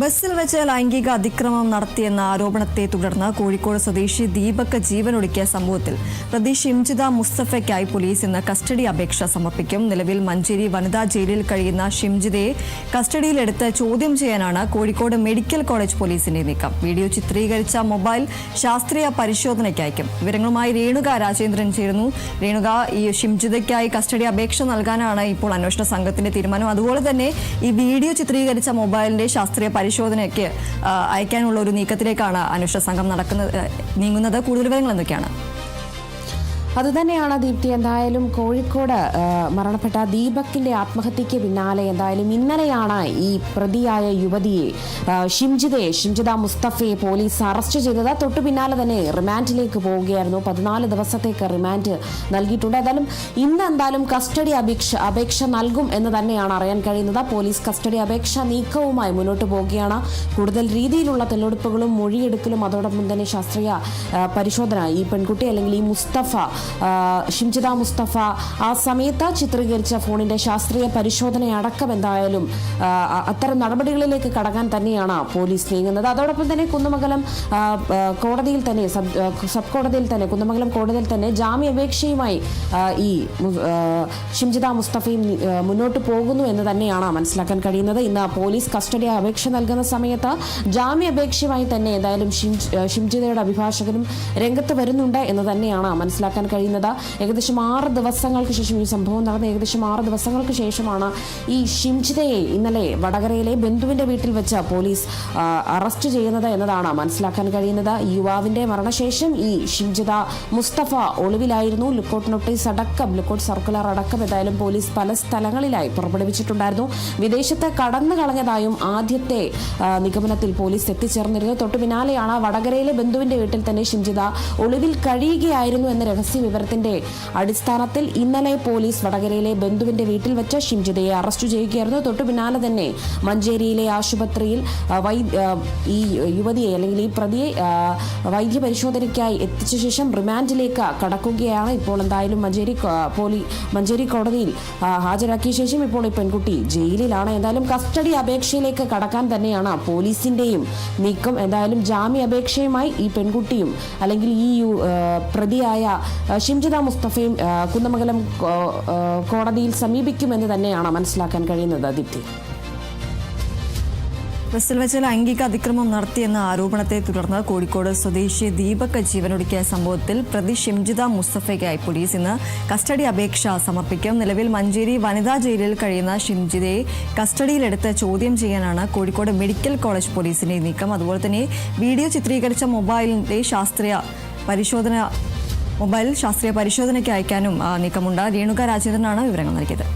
ബസ്സിൽ വെച്ച് ലൈംഗിക അതിക്രമം നടത്തിയെന്ന ആരോപണത്തെ തുടർന്ന് കോഴിക്കോട് സ്വദേശി ദീപക് ജീവനൊടുക്കിയ സംഭവത്തിൽ പ്രതി ഷിംജിത മുസ്തഫയ്ക്കായി പോലീസ് ഇന്ന് കസ്റ്റഡി അപേക്ഷ സമർപ്പിക്കും. നിലവിൽ മഞ്ചേരി വനിതാ ജയിലിൽ കഴിയുന്ന ഷിംജിതയെ കസ്റ്റഡിയിലെടുത്ത് ചോദ്യം ചെയ്യാനാണ് കോഴിക്കോട് മെഡിക്കൽ കോളേജ് പോലീസിന്റെ നീക്കം. വീഡിയോ ചിത്രീകരിച്ച മൊബൈൽ ശാസ്ത്രീയ പരിശോധനയ്ക്ക് അയക്കും. വിവരങ്ങളുമായി രേണുക രാജേന്ദ്രൻ ചേരുന്നു. രേണുക ഈ ഷിംജിതയ്ക്കായി കസ്റ്റഡി അപേക്ഷ നൽകാനാണ് ഇപ്പോൾ അന്വേഷണ സംഘത്തിന്റെ തീരുമാനം. അതുപോലെ തന്നെ ഈ വീഡിയോ ചിത്രീകരിച്ച മൊബൈലിന്റെ ശാസ്ത്രീയ പരിശോധനയ്ക്ക് അയക്കാനുള്ള ഒരു നീക്കത്തിലേക്കാണ് അന്വേഷണ സംഘം നടക്കുന്നത് നീങ്ങുന്നത്. കൂടുതൽ വിവരങ്ങൾ എന്തൊക്കെയാണ്? അതുതന്നെയാണ് ദീപ്തി എന്തായാലും കോഴിക്കോട് മരണപ്പെട്ട ദീപക്കിന്റെ ആത്മഹത്യക്ക് പിന്നാലെ എന്തായാലും ഇന്നലെയാണ് ഈ പ്രതിയായ യുവതിയെ ഷിംജിതയെ ഷിംജിത മുസ്തഫയെ പോലീസ് അറസ്റ്റ് ചെയ്തത്. തൊട്ടു പിന്നാലെ തന്നെ റിമാൻഡിലേക്ക് പോവുകയായിരുന്നു. പതിനാല് ദിവസത്തേക്ക് റിമാൻഡ് നൽകിയിട്ടുണ്ട്. എന്തായാലും ഇന്ന് എന്തായാലും കസ്റ്റഡി അപേക്ഷ അപേക്ഷ നൽകും എന്ന് തന്നെയാണ് അറിയാൻ കഴിയുന്നത്. പോലീസ് കസ്റ്റഡി അപേക്ഷ നീക്കവുമായി മുന്നോട്ട് പോവുകയാണ്. കൂടുതൽ രീതിയിലുള്ള തെളിവെടുപ്പുകളും മൊഴിയെടുക്കലും അതോടൊപ്പം തന്നെ ശാസ്ത്രീയ പരിശോധന ഈ പെൺകുട്ടി അല്ലെങ്കിൽ ഈ മുസ്തഫ ഷിംജിത മുസ്തഫ ആ സമയത്ത് ചിത്രീകരിച്ച ഫോണിന്റെ ശാസ്ത്രീയ പരിശോധന അടക്കം എന്തായാലും അത്തരം നടപടികളിലേക്ക് കടക്കാൻ തന്നെയാണ് പോലീസ് നീങ്ങുന്നത്. അതോടൊപ്പം തന്നെ കുന്നമംഗലം കോടതിയിൽ തന്നെ സബ് കോടതിയിൽ തന്നെ കുന്നമംഗലം കോടതിയിൽ തന്നെ ജാമ്യാപേക്ഷയുമായി ഈ ഷിംജിത മുസ്തഫയും മുന്നോട്ട് പോകുന്നു എന്ന് തന്നെയാണ് മനസ്സിലാക്കാൻ കഴിയുന്നത്. ഇന്ന് പോലീസ് കസ്റ്റഡി അപേക്ഷ നൽകുന്ന സമയത്ത് ജാമ്യാപേക്ഷയുമായി തന്നെ എന്തായാലും ഷിംജിതയുടെ അഭിഭാഷകനും രംഗത്ത് വരുന്നുണ്ട് എന്ന് തന്നെയാണ് മനസ്സിലാക്കാൻ കഴിയുന്നത്. ഏകദേശം ആറ് ദിവസങ്ങൾക്ക് ശേഷം ഈ സംഭവം നടന്ന ഏകദേശം ആറ് ദിവസങ്ങൾക്ക് ശേഷമാണ് ഈ ഷിംജിതയെ ഇന്നലെ വടകരയിലെ ബന്ധുവിന്റെ വീട്ടിൽ വെച്ച് പോലീസ് അറസ്റ്റ് ചെയ്യുന്നത് എന്നതാണ് മനസ്സിലാക്കാൻ കഴിയുന്നത്. യുവാവിന്റെ മരണശേഷം ഈ ഷിംജിത മുസ്തഫ ഒളിവിലായിരുന്നു. ലുക്കൌട്ട് നോട്ടീസ് അടക്കം ലുക്കൌട്ട് സർക്കുലർ അടക്കം എന്തായാലും പോലീസ് പല സ്ഥലങ്ങളിലായി പുറപ്പെടുവിച്ചിട്ടുണ്ടായിരുന്നു. വിദേശത്ത് കടന്നു കളഞ്ഞതായും ആദ്യത്തെ നിഗമനത്തിൽ പോലീസ് എത്തിച്ചേർന്നിരുന്നു. തൊട്ടു പിന്നാലെയാണ് വടകരയിലെ ബന്ധുവിന്റെ വീട്ടിൽ തന്നെ ഷിംജിത ഒളിവിൽ കഴിയുകയായിരുന്നു എന്ന രഹസ്യ വിവരത്തിന്റെ അടിസ്ഥാനത്തിൽ ഇന്നലെ പോലീസ് വടകരയിലെ ബന്ധുവിന്റെ വീട്ടിൽ വെച്ച് ഷിംജിതയെ അറസ്റ്റ് ചെയ്യുകയായിരുന്നു. തൊട്ടു പിന്നാലെ തന്നെ മഞ്ചേരിയിലെ ആശുപത്രിയിൽ ഈ യുവതിയെ അല്ലെങ്കിൽ ഈ പ്രതിയെ വൈദ്യപരിശോധനയ്ക്കായി എത്തിച്ച ശേഷം റിമാൻഡിലേക്ക് കടക്കുകയാണ്. ഇപ്പോൾ എന്തായാലും മഞ്ചേരി പോലി മഞ്ചേരി കോടതിയിൽ ഹാജരാക്കിയ ശേഷം ഇപ്പോൾ ഈ പെൺകുട്ടി ജയിലിലാണ്. എന്തായാലും കസ്റ്റഡി അപേക്ഷയിലേക്ക് കടക്കാൻ തന്നെയാണ് പോലീസിന്റെയും നീക്കം. എന്തായാലും ജാമ്യ അപേക്ഷയുമായി ഈ പെൺകുട്ടിയും അല്ലെങ്കിൽ ഈ പ്രതിയായ ഷിംജിത മുസ്തഫയും കുന്നമംഗലം കോടതിയിൽ സമീപിക്കുമെന്ന് തന്നെയാണ് മനസ്സിലാക്കാൻ കഴിയുന്നത് ദീപ്തി. ബസ്സിൽ വെച്ച് ലൈംഗിക അതിക്രമം നടത്തിയെന്ന ആരോപണത്തെ തുടർന്ന് കോഴിക്കോട് സ്വദേശി ദീപക് ജീവനൊടുക്കിയ സംഭവത്തിൽ പ്രതി ഷിംജിത മുസ്തഫയ്ക്കായി പോലീസ് ഇന്ന് കസ്റ്റഡി അപേക്ഷ സമർപ്പിക്കും. നിലവിൽ മഞ്ചേരി വനിതാ ജയിലിൽ കഴിയുന്ന ഷിംജിതയെ കസ്റ്റഡിയിലെടുത്ത് ചോദ്യം ചെയ്യാനാണ് കോഴിക്കോട് മെഡിക്കൽ കോളേജ് പോലീസിന്റെ നീക്കം. അതുപോലെ തന്നെ വീഡിയോ ചിത്രീകരിച്ച മൊബൈലിന്റെ ശാസ്ത്രീയ പരിശോധന മൊബൈൽ ശാസ്ത്രീയ പരിശോധനയ്ക്ക് അയക്കാനും നീക്കമുണ്ട്. രേണുക രാജേന്ദ്രനാണ് വിവരങ്ങൾ നൽകിയത്.